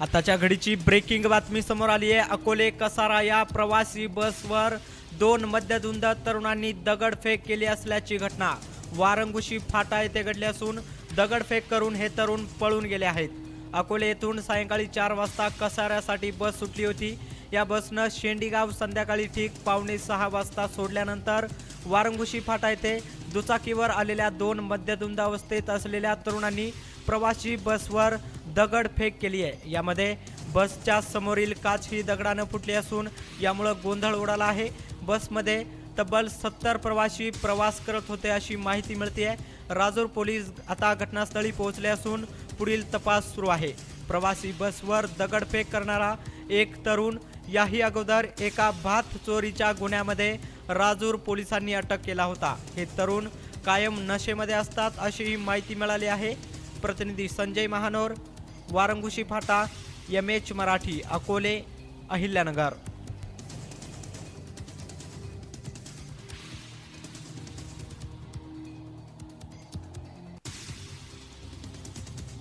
आताच्या घडीची ब्रेकिंग बातमी समोर आली आहे. अकोले कसारा या प्रवासी बसवर दोन मध्यधुंद तरुणांनी दगडफेक केली असल्याची घटना. वारंगुशी फाटा येथे घडली असून दगडफेक करून हे तरुण पळून गेले आहेत. अकोले येथून सायंकाळी चार वाजता कसाऱ्यासाठी बस सुटली होती. या बसनं शेंडीगाव संध्याकाळी ठीक पावणे सहा वाजता सोडल्यानंतर वारंगुशी फाटा येथे दुचाकीवर आलेल्या दोन मध्यधुंद अवस्थेत असलेल्या तरुणांनी प्रवासी बसवर दगडफेक केली आहे. यामध्ये बसच्या समोरील काच ही दगडानं फुटली असून यामुळं गोंधळ उडाला आहे. बसमध्ये तब्बल सत्तर प्रवासी प्रवास करत होते अशी माहिती मिळते आहे राजूर पोलीस आता घटनास्थळी पोहोचले असून पुढील तपास सुरू आहे. प्रवासी बसवर दगडफेक करणारा एक तरुण याही अगोदर एका भात चोरीच्या गुन्ह्यामध्ये राजूर पोलिसांनी अटक केला होता. हे तरुण कायम नशेमध्ये असतात अशीही माहिती मिळाली आहे. प्रतिनिधी संजय महानोर वारंगुशी फाटा एम एच मराठी अकोले अहिल्यानगर.